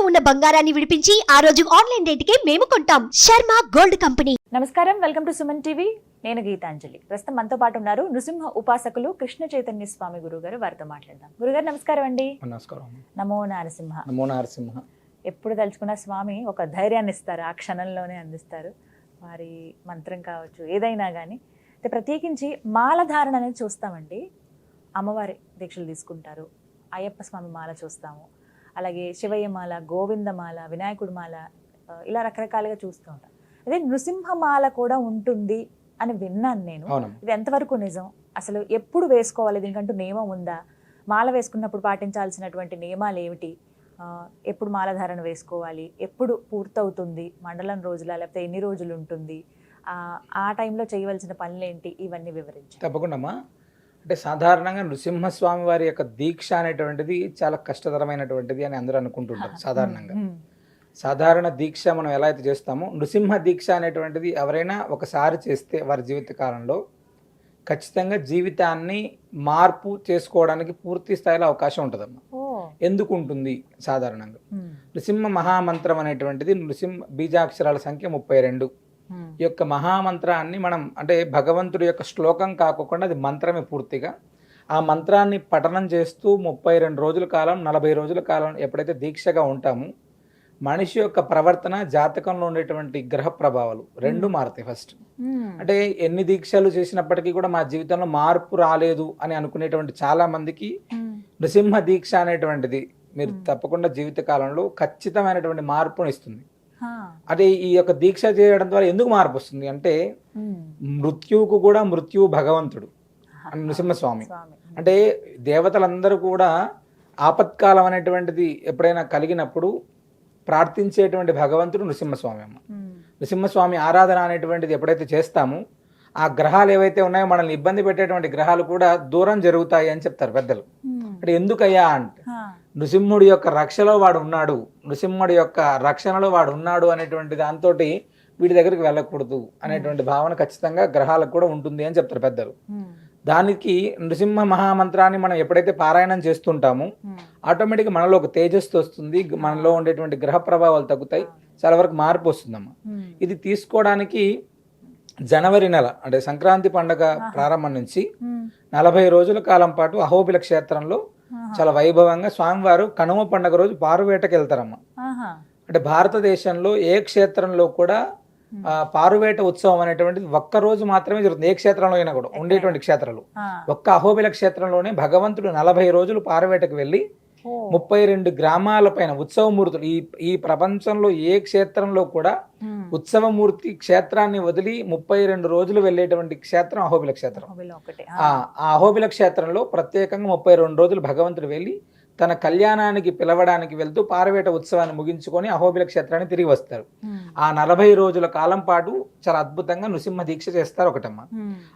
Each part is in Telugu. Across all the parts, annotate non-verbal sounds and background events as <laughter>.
ఇంట్లో ఉన్న బంగారాన్ని విడిపించి ఆ రోజు ఆన్లైన్ రేటుకే మేము కొంటాం. Sharma gold company. నమస్కారం. Welcome to Suman TV. నేను గీతాంజలి. ప్రస్తుతం మనతో పాటు ఉన్నారు నృసింహ ఉపాసకులు కృష్ణ చైతన్య స్వామి గురువు గారు వారితో మాట్లాడదాం. గురుగారు నమస్కారం అండి. నమస్కారం నమో నారసింహ. నమో నరసింహ. ఎప్పుడు తలుచుకున్న స్వామి ఒక ధైర్యాన్ని ఇస్తారు. ఆ క్షణంలోనే అందిస్తారు. వారి మంత్రం కావచ్చు ఏదైనా కానీ అయితే ప్రత్యేకించి మాలధారణ అనేది చూస్తామండి. అమ్మవారి దీక్షలు తీసుకుంటారు. అయ్యప్ప స్వామి మాల చూస్తాము. అలాగే శివయ్య మాల గోవిందమాల వినాయకుడి మాల ఇలా రకరకాలుగా చూస్తూ ఉంటాం. అదే నృసింహమాల కూడా ఉంటుంది అని విన్నాను నేను. ఇది ఎంతవరకు నిజం? అసలు ఎప్పుడు వేసుకోవాలి? దీనికంటూ నియమం ఉందా? మాల వేసుకున్నప్పుడు పాటించాల్సినటువంటి నియమాలు ఏమిటి? ఆ, ఎప్పుడు మాలధారణ వేసుకోవాలి? ఎప్పుడు పూర్తవుతుంది? మండలం రోజుల లేకపోతే ఎన్ని రోజులు ఉంటుంది? ఆ, ఆ టైంలో చేయవలసిన పనులేంటి? ఇవన్నీ వివరించారు తప్పకుండా అమ్మా. అంటే సాధారణంగా నృసింహస్వామి వారి యొక్క దీక్ష అనేటువంటిది చాలా కష్టతరమైనటువంటిది అని అందరూ అనుకుంటుంటారు సాధారణంగా. సాధారణ దీక్ష మనం ఎలా అయితే చేస్తామో నృసింహ దీక్ష అనేటువంటిది ఎవరైనా ఒకసారి చేస్తే వారి జీవిత కాలంలో ఖచ్చితంగా జీవితాన్ని మార్పు చేసుకోవడానికి పూర్తి స్థాయిలో అవకాశం ఉంటుందమ్మా. ఎందుకు ఉంటుంది సాధారణంగా? నృసింహ మహామంత్రం అనేటువంటిది నృసింహ బీజాక్షరాల సంఖ్య ముప్పై రెండు. యొక్క మహామంత్రాన్ని మనం అంటే భగవంతుడి యొక్క శ్లోకం కాకుండా అది మంత్రమే పూర్తిగా. ఆ మంత్రాన్ని పఠనం చేస్తూ ముప్పై రెండు రోజుల కాలం నలభై రోజుల కాలం ఎప్పుడైతే దీక్షగా ఉంటామో మనిషి యొక్క ప్రవర్తన జాతకంలో ఉండేటువంటి గ్రహ ప్రభావాలు రెండు మారుతాయి ఫస్ట్. అంటే ఎన్ని దీక్షలు చేసినప్పటికీ కూడా మా జీవితంలో మార్పు రాలేదు అని అనుకునేటువంటి చాలా మందికి నృసింహ దీక్ష అనేటువంటిది మీరు. తప్పకుండా జీవిత కాలంలో ఖచ్చితమైనటువంటి మార్పును ఇస్తుంది. అంటే ఈ యొక్క దీక్ష చేయడం ద్వారా ఎందుకు మార్పు వస్తుంది అంటే మృత్యువుకు కూడా మృత్యువు భగవంతుడు నృసింహస్వామి. స్వామి. అంటే దేవతలందరూ కూడా ఆపత్కాలం అనేటువంటిది ఎప్పుడైనా కలిగినప్పుడు ప్రార్థించేటువంటి భగవంతుడు నృసింహస్వామి అమ్మ. నృసింహస్వామి ఆరాధన అనేటువంటిది ఎప్పుడైతే చేస్తామో ఆ గ్రహాలు ఏవైతే ఉన్నాయో మనల్ని ఇబ్బంది పెట్టేటువంటి గ్రహాలు కూడా దూరం జరుగుతాయి అని చెప్తారు పెద్దలు. అంటే ఎందుకయ్యా అంటే నృసింహుడి యొక్క రక్షలో వాడు ఉన్నాడు. నృసింహుడి యొక్క రక్షణలో వాడు ఉన్నాడు అనేటువంటి దాంతో వీడి దగ్గరికి వెళ్ళకూడదు అనేటువంటి భావన ఖచ్చితంగా గ్రహాలకు కూడా ఉంటుంది అని చెప్తారు పెద్దలు. ఉమ్, దానికి నృసింహ మహామంత్రాన్ని మనం ఎప్పుడైతే పారాయణం చేస్తుంటామో ఉమ్, ఆటోమేటిక్గా మనలో ఒక తేజస్సు వస్తుంది మనలో ఉండేటువంటి గ్రహ ప్రభావాలు తగ్గుతాయి చాలా వరకు మార్పు వస్తుందమ్మా. ఇది తీసుకోవడానికి జనవరి నెల అంటే సంక్రాంతి పండగ ప్రారంభం నుంచి నలభై రోజుల కాలం పాటు అహోబిల క్షేత్రంలో చాలా వైభవంగా స్వామివారు కనుమ పండగ రోజు పారువేటకి వెళ్తారమ్మ. అంటే భారతదేశంలో ఏ క్షేత్రంలో కూడా పారువేట ఉత్సవం అనేటువంటిది ఒక్క రోజు మాత్రమే జరుగుతుంది. ఏ క్షేత్రంలో అయినా కూడా ఉండేటువంటి క్షేత్రాలు. ఒక్క అహోబిల క్షేత్రంలోనే భగవంతుడు నలభై రోజులు పారువేటకు వెళ్ళి ముప్పై రెండు గ్రామాలపైన ఉత్సవమూర్తులు ఈ ఈ ప్రపంచంలో ఏ క్షేత్రంలో కూడా ఉత్సవమూర్తి క్షేత్రాన్ని వదిలి ముప్పై రెండు రోజులు వెళ్ళేటువంటి క్షేత్రం అహోబిల క్షేత్రం. ఆ. అహోబిల క్షేత్రంలో ప్రత్యేకంగా ముప్పై రెండు రోజులు భగవంతుడు వెళ్ళి తన కళ్యాణానికి పిలవడానికి వెళ్తూ పారవేట ఉత్సవాన్ని ముగించుకొని అహోబిల క్షేత్రాన్ని తిరిగి వస్తారు. ఆ నలభై రోజుల కాలం పాటు చాలా అద్భుతంగా నృసింహ దీక్ష చేస్తారు ఒకటమ్మ.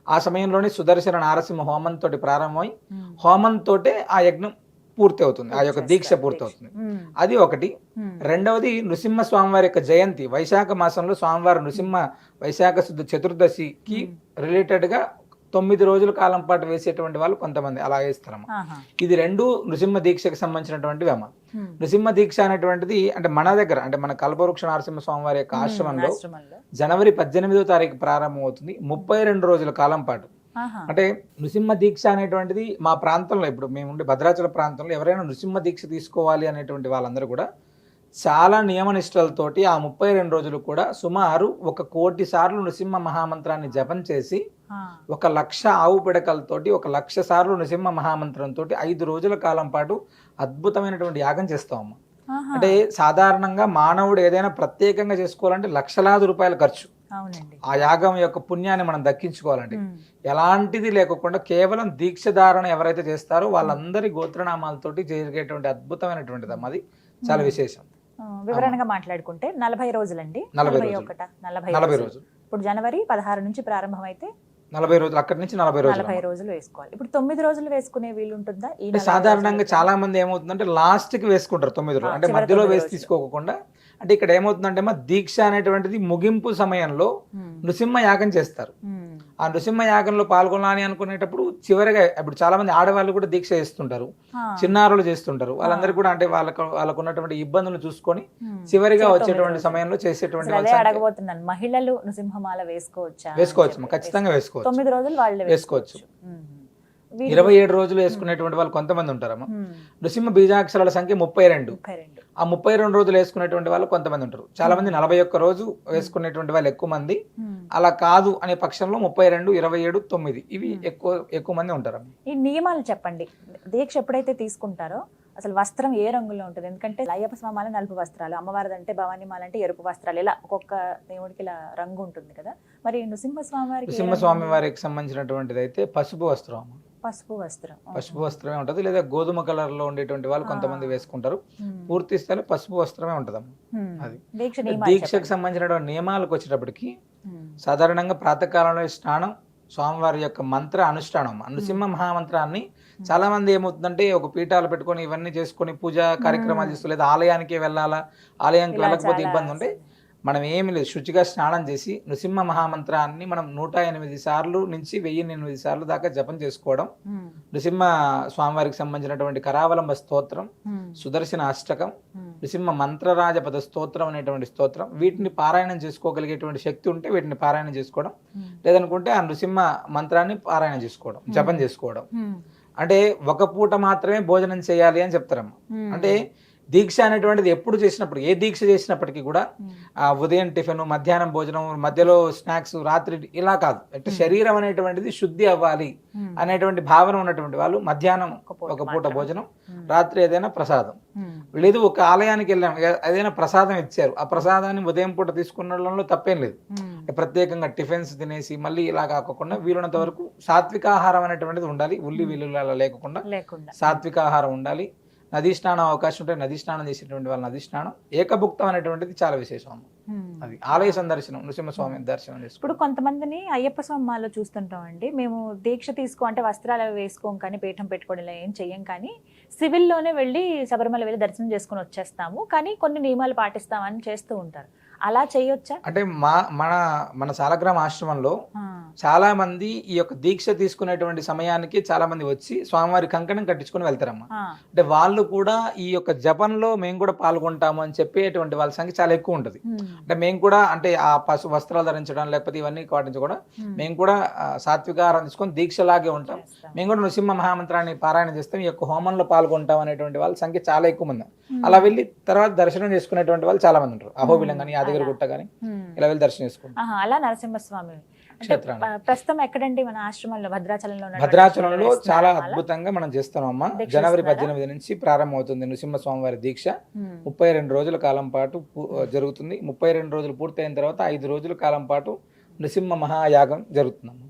ఆ సమయంలోనే సుదర్శన నారసింహ హోమంతో ప్రారంభమై ఉమ్, హోమంతోటే ఆ యజ్ఞం పూర్తి అవుతుంది ఆ యొక్క దీక్ష చేస్తారు, పూర్తి దీక్ష. అవుతుంది ఉమ్, అది ఒకటి. రెండవది నృసింహ స్వామివారి యొక్క జయంతి. వైశాఖ మాసంలో స్వామివారి నృసింహ వైశాఖ శుద్ధ చతుర్దశికి ఉమ్. రిలేటెడ్గా తొమ్మిది రోజుల కాలం పాటు వేసేటువంటి వాళ్ళు కొంతమంది. అలా వేస్తారమ్మ ఇది రెండు నృసింహ దీక్షకి సంబంధించినటువంటివి అమ్మ ఉమ్, నృసింహ దీక్ష అనేటువంటిది అంటే మన దగ్గర అంటే మన కల్పవృక్ష నరసింహ స్వామివారి యొక్క ఆశ్రమంలో జనవరి పద్దెనిమిదో తారీఖు ప్రారంభం అవుతుంది ముప్పై రెండు రోజుల కాలం పాటు. అంటే నృసింహ దీక్ష అనేటువంటిది మా ప్రాంతంలో ఇప్పుడు మేము ఉండే భద్రాచల ప్రాంతంలో ఎవరైనా నృసింహ దీక్ష తీసుకోవాలి అనేటువంటి వాళ్ళందరూ కూడా చాలా నియమనిష్టలతోటి ఆ ముప్పై రెండు రోజులు కూడా సుమారు ఒక కోటి సార్లు నృసింహ మహామంత్రాన్ని జపం చేసి ఒక లక్ష ఆవు పిడకలతోటి ఒక లక్ష సార్లు నృసింహ మహామంత్రంతో ఐదు రోజుల కాలం పాటు అద్భుతమైనటువంటి యాగం చేస్తామమ్మ ఆహా, అంటే సాధారణంగా మానవుడు ఏదైనా ప్రత్యేకంగా చేసుకోవాలంటే లక్షలాది రూపాయల ఖర్చు. ఆ యాగం యొక్క పుణ్యాన్ని మనం దక్కించుకోవాలంటే. ఉమ్, ఎలాంటిది లేకుండా కేవలం దీక్ష ధారణ ఎవరైతే చేస్తారో వాళ్ళందరి గోత్రనామాలతోటి జరిగేటువంటి అద్భుతమైనటువంటిది అది. చాలా విశేషం. వివరణగా మాట్లాడుకుంటే నలభై రోజులండి నలభై. ఒకట నలభై రోజులు. ఇప్పుడు జనవరి పదహారు నుంచి ప్రారంభం అయితే నలభై రోజులు అక్కడి నుంచి నలభై రోజులు నలభై. రోజులు వేసుకోవాలి ఇప్పుడు తొమ్మిది రోజులు వేసుకునే వీలు ఉంటుందా సాధారణంగా? చాలా మంది ఏమవుతుందంటే లాస్ట్కి వేసుకుంటారు తొమ్మిది రోజులు అంటే మధ్యలో వేసి. తీసుకోకుండా అంటే ఇక్కడ ఏమవుతుందంటే అమ్మా దీక్ష అనేటువంటిది ముగింపు సమయంలో నృసింహ యాగం చేస్తారు ఆ నృసింహ యాగంలో పాల్గొనాలి అనుకునేటప్పుడు చివరిగా ఇప్పుడు చాలా మంది ఆడవాళ్ళు కూడా దీక్ష చేస్తుంటారు. చిన్నారులు చేస్తుంటారు. వాళ్ళందరూ కూడా అంటే వాళ్ళకు వాళ్ళకు ఉన్నటువంటి ఇబ్బందులు చూసుకొని చివరిగా వచ్చేటువంటి. సమయంలో చేసేటువంటి అడగబోతున్నాను. మహిళలు నృసింహమాల వేసుకోవచ్చా వేసుకోవచ్చు. ఖచ్చితంగా వేసుకోవచ్చు. తొమ్మిది రోజులు వాళ్ళు వేసుకోవచ్చు. ఇరవై ఏడు రోజులు వేసుకునేటువంటి వాళ్ళు కొంతమంది ఉంటారమ్మా. నృసింహ బీజాక్షరాల సంఖ్య ముప్పై రెండు. ఆ ముప్పై రెండు రోజులు వేసుకునేటువంటి వాళ్ళు కొంతమంది ఉంటారు. చాలా మంది నలభై ఒక్క రోజు వేసుకునేటువంటి వాళ్ళు ఎక్కువ మంది. అలా కాదు అనే పక్షంలో ముప్పై రెండు ఇరవై ఏడు తొమ్మిది ఇవి ఎక్కువ ఎక్కువ మంది ఉంటారు ఈ నియమాలు చెప్పండి. దీక్ష ఎప్పుడైతే తీసుకుంటారో అసలు వస్త్రం ఏ రంగులో ఉంటుంది? ఎందుకంటే అయ్యప్ప స్వామాల నలుపు వస్త్రాలు అమ్మవారిది అంటే భవానీ మాల అంటే ఎరుపు వస్త్రాలు ఇలా ఒక్కొక్క దేవుడికి ఇలా రంగు ఉంటుంది కదా. మరి నృసింహ స్వామి వారికి నృసింహస్వామి? వారికి సంబంధించినటువంటిది అయితే పసుపు వస్త్రం అమ్మ. పసుపు వస్త్రం పసుపు వస్త్రమే ఉంటుంది లేదా గోధుమ కలర్లో ఉండేటువంటి వాళ్ళు కొంతమంది. వేసుకుంటారు. పూర్తి స్థాయిలో పసుపు వస్త్రమే ఉంటుందమ్మ. అది. దీక్షకు. సంబంధించినటువంటి నియమాలకు వచ్చేటప్పటికి. సాధారణంగా ప్రాతకాలంలో స్నానం స్వామివారి యొక్క మంత్ర అనుష్ఠానం నృసింహ మహామంత్రాన్ని చాలా మంది ఏమవుతుందంటే ఒక పీఠాలు పెట్టుకొని ఇవన్నీ చేసుకొని పూజ కార్యక్రమాలు చేస్తూ లేదా ఆలయానికి వెళ్ళాలా ఆలయానికి వెళ్ళకపోతే ఇబ్బంది ఉంటే మనం ఏమి లేదు శుచిగా స్నానం చేసి నృసింహ మహామంత్రాన్ని మనం నూట ఎనిమిది సార్లు నుంచి వెయ్యి ఎనిమిది సార్లు దాకా జపం చేసుకోవడం. నృసింహ స్వామివారికి సంబంధించినటువంటి కరావలంబ స్తోత్రం. సుదర్శన అష్టకం. నృసింహ మంత్రరాజపద స్తోత్రం అనేటువంటి స్తోత్రం వీటిని పారాయణం చేసుకోగలిగేటువంటి శక్తి ఉంటే వీటిని పారాయణం చేసుకోవడం. లేదనుకుంటే ఆ నృసింహ మంత్రాన్ని పారాయణ చేసుకోవడం జపం చేసుకోవడం. అంటే ఒక పూట మాత్రమే భోజనం చేయాలి అని చెప్తారమ్మ. అంటే దీక్ష అనేటువంటిది ఎప్పుడు చేసినప్పుడు ఏ దీక్ష చేసినప్పటికీ కూడా. ఆ ఉదయం టిఫిన్ మధ్యాహ్నం భోజనం మధ్యలో స్నాక్స్ రాత్రి ఇలా కాదు అంటే శరీరం అనేటువంటిది శుద్ధి అవ్వాలి. అనేటువంటి భావన ఉన్నటువంటి వాళ్ళు మధ్యాహ్నం ఒక పూట. భోజనం. రాత్రి ఏదైనా ప్రసాదం. లేదు ఒక ఆలయానికి వెళ్ళాం ఏ- ఏదైనా ప్రసాదం ఇచ్చారు ఆ ప్రసాదాన్ని ఉదయం పూట తీసుకున్నలో తప్పేం లేదు ప్రత్యేకంగా టిఫిన్స్ తినేసి మళ్ళీ ఇలా కాకుండా వీలున్నంత వరకు సాత్వికాహారం అనేటువంటిది ఉండాలి ఉల్లి లేకుండా లేకుండా సాత్వికాహారం ఉండాలి నదీ స్నానం అవకాశం ఉంటే నదీ స్నానం చేసేటువంటి వాళ్ళ నదీ స్నానం ఏకభుక్తం అనేటువంటిది చాలా విశేషం. అది ఆలయ సందర్శనం నృసింహస్వామి దర్శనం ఇప్పుడు చేసుకోవడం కొంతమందిని అయ్యప్ప స్వామాల్లో చూస్తుంటాం అండి మేము దీక్ష తీసుకో అంటే వస్త్రాలు వేసుకోం కానీ పీఠం పెట్టుకోవడం ఏం చెయ్యం కానీ సివిల్లోనే వెళ్ళి శబరిమల వెళ్ళి దర్శనం చేసుకొని వచ్చేస్తాము. కానీ కొన్ని నియమాలు పాటిస్తామని చేస్తూ ఉంటారు. అలా చేయొచ్చా? అంటే మా మన మన సాలగ్రామ ఆశ్రమంలో ఆ. చాలా మంది ఈ యొక్క దీక్ష తీసుకునేటువంటి సమయానికి చాలా మంది వచ్చి స్వామివారి కంకణం కట్టించుకొని వెళ్తారమ్మా. అంటే వాళ్ళు కూడా ఈ యొక్క జపంలో మేము కూడా పాల్గొంటాము అని చెప్పేటువంటి వాళ్ళ సంఖ్య చాలా ఎక్కువ ఉంటుంది. అంటే మేము కూడా అంటే ఆ పసు వస్త్రాలు ధరించడం లేకపోతే ఇవన్నీ పాటించడం ఉమ్. మేము కూడా ఆ, సాత్వికాహారం తీసుకొని దీక్షలాగే ఉంటాం. మేము కూడా నృసింహ మహామంత్రాన్ని పారాయణ చేస్తాం ఈ యొక్క హోమంలో పాల్గొంటాం అనేటువంటి వాళ్ళ సంఖ్య చాలా ఎక్కువ మంది. అలా వెళ్ళి తర్వాత దర్శనం చేసుకునేటువంటి వాళ్ళు చాలా మంది ఉంటారు అహోబిలం కానీ యాదగిరి గుట్ట కానీ. ఇలా వెళ్ళి దర్శనం చేసుకుంటాం ఆహా, అలా నరసింహస్వామి ప్రస్తుతం ఎక్కడండి మన ఆశ్రమంలో భద్రాచలంలో భద్రాచలంలో చాలా? అద్భుతంగా మనం చేస్తాం అమ్మ జనవరి? పద్దెనిమిది నుంచి ప్రారంభమవుతుంది నృసింహస్వామి వారి దీక్ష. ముప్పై రెండు రోజుల కాలం పాటు జరుగుతుంది ముప్పై రెండు రోజులు పూర్తయిన తర్వాత ఐదు రోజుల కాలం పాటు నృసింహ మహాయాగం జరుగుతుందమ్మ.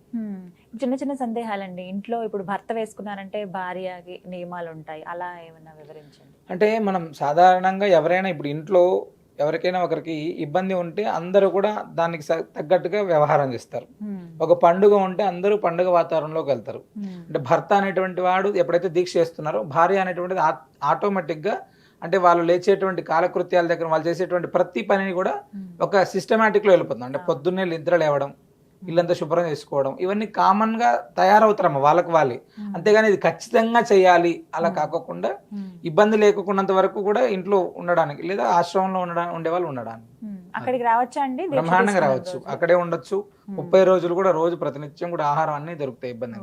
చిన్న చిన్న సందేహాలండి ఇంట్లో ఇప్పుడు భర్త వేసుకున్నారంటే భార్యకి నియమాలు ఉంటాయి అలా ఏమన్నా వివరించండి అంటే మనం సాధారణంగా ఎవరైనా ఇప్పుడు ఇంట్లో ఎవరికైనా ఒకరికి ఇబ్బంది ఉంటే అందరూ కూడా దానికి తగ్గట్టుగా వ్యవహారం చేస్తారు. ఒక పండుగ ఉంటే అందరూ పండుగ వాతావరణంలోకి వెళ్తారు. అంటే భర్త అనేటువంటి వాడు ఎప్పుడైతే దీక్ష చేస్తున్నారో భార్య అనేటువంటిది ఆటోమేటిక్గా అంటే వాళ్ళు లేచేటువంటి కాలకృత్యాల దగ్గర వాళ్ళు చేసేటువంటి ప్రతి పనిని కూడా. ఒక సిస్టమేటిక్లో వెళ్ళిపోతుంది అంటే. పొద్దున్నే నిద్ర లేవడం ఇల్లంతా శుభ్రం చేసుకోవడం ఇవన్నీ కామన్గా తయారవుతారమ్మ వాళ్ళకి వాళ్ళే. అంతేగాని ఇది ఖచ్చితంగా చేయాలి అలా. కాకోకుండా. ఇబ్బంది లేకున్నంత వరకు కూడా ఇంట్లో ఉండడానికి లేదా ఆశ్రమంలో ఉండడానికి ఉండేవాళ్ళు ఉండడానికి. అక్కడికి రావచ్చా అండి బ్రహ్మాండంగా రావచ్చు? అక్కడే ఉండొచ్చు. ముప్పై రోజులు కూడా రోజు ప్రతినిత్యం కూడా ఆహారం అన్ని దొరుకుతాయి ఇబ్బంది.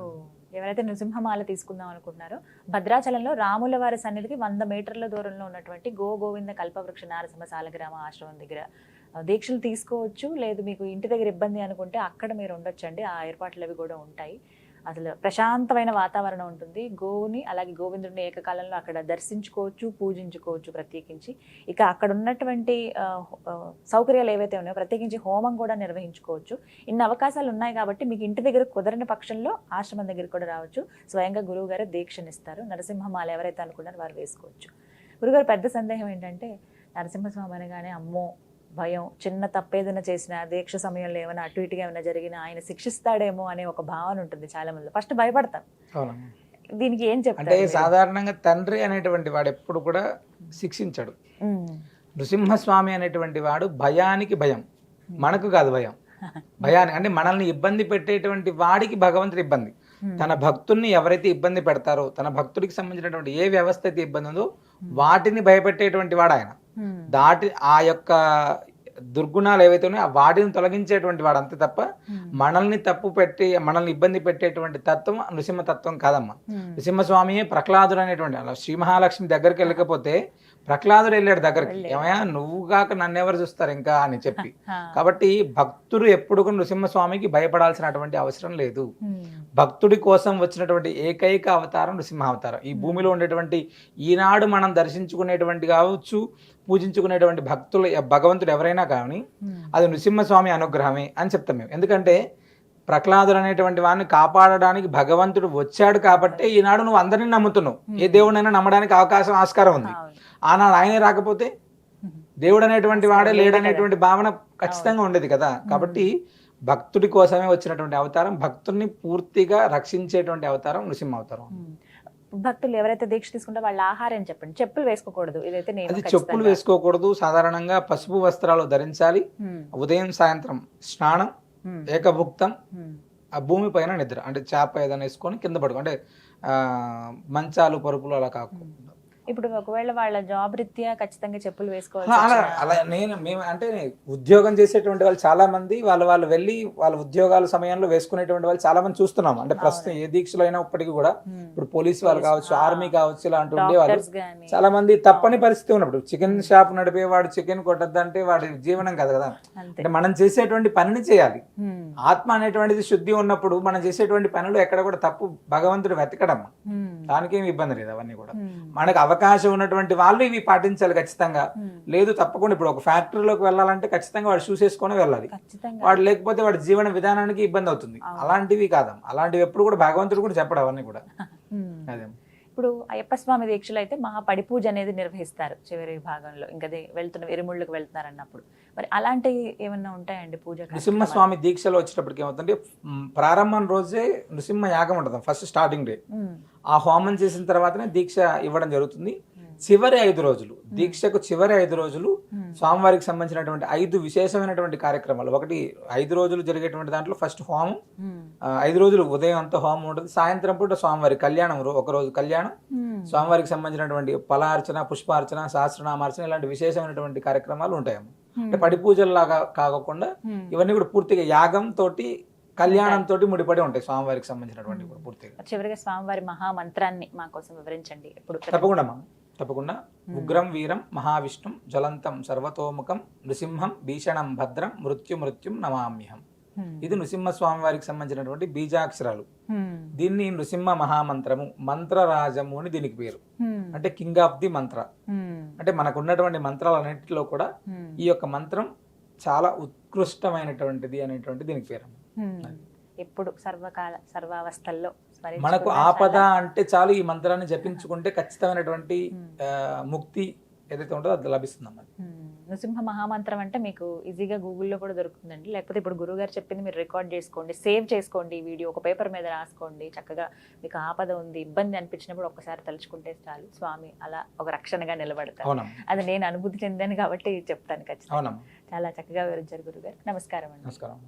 ఎవరైతే నృసింహమాల తీసుకుందాం అనుకుంటున్నారో భద్రాచలంలో రాముల వారి సన్నిధికి వంద మీటర్ల దూరంలో ఉన్నటువంటి గో గోవింద కల్పవృక్ష నారసింహ సాలగ్రామ ఆశ్రమం దగ్గర దీక్షలు తీసుకోవచ్చు. లేదు మీకు ఇంటి దగ్గర ఇబ్బంది అనుకుంటే అక్కడ మీరు ఉండొచ్చండి. ఆ ఏర్పాట్లు అవి కూడా ఉంటాయి. అసలు ప్రశాంతమైన వాతావరణం ఉంటుంది. గోవుని అలాగే గోవిందుడిని ఏకకాలంలో అక్కడ దర్శించుకోవచ్చు పూజించుకోవచ్చు ప్రత్యేకించి. ఇక అక్కడ ఉన్నటువంటి సౌకర్యాలు ఏవైతే ఉన్నాయో ప్రత్యేకించి హోమం కూడా నిర్వహించుకోవచ్చు. ఇన్ని అవకాశాలు ఉన్నాయి కాబట్టి మీకు ఇంటి దగ్గర కుదరని పక్షంలో ఆశ్రమం దగ్గరికి కూడా రావచ్చు. స్వయంగా గురువు గారు దీక్షనిస్తారు. నరసింహమాలు ఎవరైతే అనుకున్నారో వారు వేసుకోవచ్చు. గురుగారు పెద్ద సందేహం ఏంటంటే నరసింహస్వామి అనగానే అమ్మో భయం చిన్న తప్పేదైనా చేసిన దీక్ష సమయంలో ఏమైనా అటు ఇటుగా ఏమైనా జరిగినా ఆయన శిక్షిస్తాడేమో అనే ఒక భావన ఉంటుంది చాలా మంది ఫస్ట్ భయపడతాం. దీనికి ఏం అంటే చెప్తారు మీరు? సాధారణంగా తండ్రి అనేటువంటి వాడు ఎప్పుడు కూడా శిక్షించడు నృసింహస్వామి అనేటువంటి వాడు భయానికి భయం మనకు కాదు భయం భయాన్ని అంటే మనల్ని ఇబ్బంది పెట్టేటువంటి వాడికి భగవంతుడి ఇబ్బంది. తన భక్తుల్ని ఎవరైతే ఇబ్బంది పెడతారో తన భక్తుడికి సంబంధించినటువంటి ఏ వ్యవస్థ అయితే ఇబ్బంది ఉందో వాటిని భయపెట్టేటువంటి వాడు ఆయన. దాటి ఆ యొక్క దుర్గుణాలు ఏవైతే ఉన్నాయో ఆ వాటిని తొలగించేటువంటి వాడు అంతే తప్ప Hmm. మనల్ని తప్పు పెట్టి మనల్ని ఇబ్బంది పెట్టేటువంటి తత్వం నృసింహ తత్వం కాదమ్మా Hmm. నృసింహస్వామియే ప్రహ్లాదుడు అనేటువంటి శ్రీ మహాలక్ష్మి దగ్గరికి వెళ్ళకపోతే ప్రహ్లాదుడు వెళ్ళాడు దగ్గరికి. ఏమయ్యా నువ్వు కాక నన్ను ఎవరు చూస్తారు ఇంకా అని చెప్పి. కాబట్టి భక్తుడు ఎప్పుడు నృసింహస్వామికి భయపడాల్సినటువంటి అవసరం లేదు. భక్తుడి కోసం వచ్చినటువంటి ఏకైక అవతారం నృసింహ అవతారం ఈ భూమిలో ఉండేటువంటి ఈనాడు మనం దర్శించుకునేటువంటి కావచ్చు పూజించుకునేటువంటి భక్తులు భగవంతుడు ఎవరైనా కానీ. అది నృసింహస్వామి అనుగ్రహమే అని చెప్తాం మేము ఎందుకంటే ప్రహ్లాదుడు అనేటువంటి వాడిని కాపాడడానికి భగవంతుడు వచ్చాడు కాబట్టి ఈనాడు నువ్వు అందరినీ నమ్ముతున్నావు. ఏ దేవుడైనా నమ్మడానికి అవకాశం ఆస్కారం ఉంది. ఆనాడు ఆయనే రాకపోతే. దేవుడు అనేటువంటి వాడే లేడనేటువంటి భావన ఖచ్చితంగా ఉండేది కదా. కాబట్టి భక్తుడి కోసమే వచ్చినటువంటి అవతారం భక్తుడిని పూర్తిగా రక్షించేటువంటి అవతారం నృసింహ అవతారం. భక్తులు ఎవరైతే దీక్ష తీసుకుంటే వాళ్ళ ఆహారం చెప్పండి. చెప్పులు వేసుకోకూడదు. ఇదైతే అది చెప్పులు వేసుకోకూడదు. సాధారణంగా పసుపు వస్త్రాలు ధరించాలి. ఉదయం సాయంత్రం స్నానం ఏకభుక్తం ఆ భూమి పైన నిద్ర. అంటే చేప ఏదైనా వేసుకొని కింద పడుకో. అంటే ఆ, మంచాలు పరుపులు అలా కాకుండా ఇప్పుడు ఒకవేళ వాళ్ళ జాబ్ రీత్యా ఖచ్చితంగా చెప్పులు వేసుకోవాలి అలా అలా నేను మేము అంటే ఉద్యోగం చేసేటువంటి వాళ్ళు చాలా మంది వాళ్ళు వాళ్ళు వెళ్ళి వాళ్ళ ఉద్యోగాల సమయంలో వేసుకునేటువంటి వాళ్ళు చాలా మంది చూస్తున్నాం అంటే ప్రస్తుతం ఏ దీక్షలో అయినా ఇప్పటికీ కూడా ఇప్పుడు పోలీస్ వాళ్ళు కావచ్చు ఆర్మీ కావచ్చు ఇలాంటి ఉండేవాళ్ళు చాలా మంది తప్పని పరిస్థితి ఉన్నప్పుడు. చికెన్ షాప్ నడిపేవాడు చికెన్ కొట్టద్దంటే వాడి జీవనం కాదు కదా. అంటే మనం చేసేటువంటి పనిని చేయాలి. ఆత్మ అనేటువంటిది శుద్ధి ఉన్నప్పుడు మనం చేసేటువంటి పనులు ఎక్కడ కూడా తప్పు భగవంతుడు వెతకడం. దానికేం ఇబ్బంది లేదు అవన్నీ కూడా. మనకు అవకాశం ఉన్నటువంటి వాళ్ళు ఇవి పాటించాలి ఖచ్చితంగా. లేదు తప్పకుండా ఇప్పుడు ఒక ఫ్యాక్టరీలోకి వెళ్ళాలంటే ఖచ్చితంగా వాడు షూస్ వేసుకొని వెళ్ళాలి. వాడు లేకపోతే వాడి జీవన విధానానికి ఇబ్బంది అవుతుంది. అలాంటివి కాదు. అలాంటివి ఎప్పుడు కూడా భగవంతుడు కూడా చెప్పడు అవన్నీ కూడా. <laughs> అదే. ఇప్పుడు అయ్యప్ప స్వామి దీక్షలు అయితే మహా పడి పూజ అనేది నిర్వహిస్తారు చివరి భాగంలో. ఇంకా వెళ్తున్న ఇరుముళ్ళకి వెళ్తున్నారు అన్నప్పుడు మరి అలాంటివి ఏమన్నా ఉంటాయండి పూజ నృసింహస్వామి దీక్షలో వచ్చేటప్పటికి ఏమవుతుందంటే మ్, ప్రారంభం రోజే నృసింహ యాగం ఉంటుంది. First starting day. ఆ హోమం చేసిన తర్వాతనే దీక్ష ఇవ్వడం జరుగుతుంది. చివరి ఐదు రోజులు దీక్షకు చివరి ఐదు రోజులు స్వామివారికి సంబంధించినటువంటి ఐదు విశేషమైనటువంటి కార్యక్రమాలు. ఒకటి ఐదు రోజులు జరిగేటువంటి దాంట్లో ఫస్ట్ హోమం. ఐదు రోజులు ఉదయం అంతా హోమం ఉంటుంది. సాయంత్రం పూట స్వామివారి కళ్యాణం ఒక రోజు కళ్యాణం. స్వామివారికి సంబంధించినటువంటి ఫలార్చన పుష్పార్చన సహస్రనామార్చన ఇలాంటి విశేషమైనటువంటి కార్యక్రమాలు ఉంటాయి అంటే పడి పూజల్లాగా కాకుండా ఇవన్నీ కూడా పూర్తిగా యాగం తోటి కళ్యాణం తోటి ముడిపడి ఉంటాయి స్వామివారికి సంబంధించినటువంటి కూడా పూర్తిగా చివరిగా స్వామివారి మహామంత్రాన్ని మా కోసం వివరించండి ఎప్పుడు తప్పకుండా తప్పకుండా ఉగ్రం వీరం మహావిష్ణుం జ్వలంతం సర్వతోముఖం నృసింహం భీషణం భద్రం మృత్యు మృత్యుం నమామ్యహం. ఇది నృసింహస్వామి వారికి సంబంధించినటువంటి బీజాక్షరాలు. దీన్ని నృసింహ మహామంత్రము మంత్రరాజము అని దీనికి పేరు. అంటే కింగ్ ఆఫ్ ది మంత్ర. అంటే మనకు ఉన్నటువంటి మంత్రాలన్నింటిలో కూడా. ఈ యొక్క మంత్రం చాలా ఉత్కృష్టమైనటువంటిది అనేటువంటి దీనికి పేరు. ఎప్పుడు సర్వకాల సర్వావస్థల్లో మనకు ఆపద అంటే చాలు ఈ మంత్రాన్ని జపించుకుంటే ఖచ్చితమైనటువంటి ముక్తి ఏదైతే ఉంటుందో అది లభిస్తుంది Hmm. నృసింహ మహామంత్రం అంటే మీకు ఈజీగా గూగుల్లో కూడా దొరుకుతుందండి. లేకపోతే ఇప్పుడు గురువు గారు చెప్పింది మీరు రికార్డ్ చేసుకోండి సేవ్ చేసుకోండి ఈ వీడియో ఒక పేపర్ మీద రాసుకోండి. చక్కగా మీకు ఆపద ఉంది ఇబ్బంది అనిపించినప్పుడు ఒక్కసారి తలుచుకుంటే చాలు. స్వామి అలా ఒక రక్షణగా నిలబడతారు. అది నేను అనుభూతి చెందాను కాబట్టి చెప్తాను ఖచ్చితంగా. చాలా చక్కగా వివరించారు గురుగారు. నమస్కారం అండి. నమస్కారం.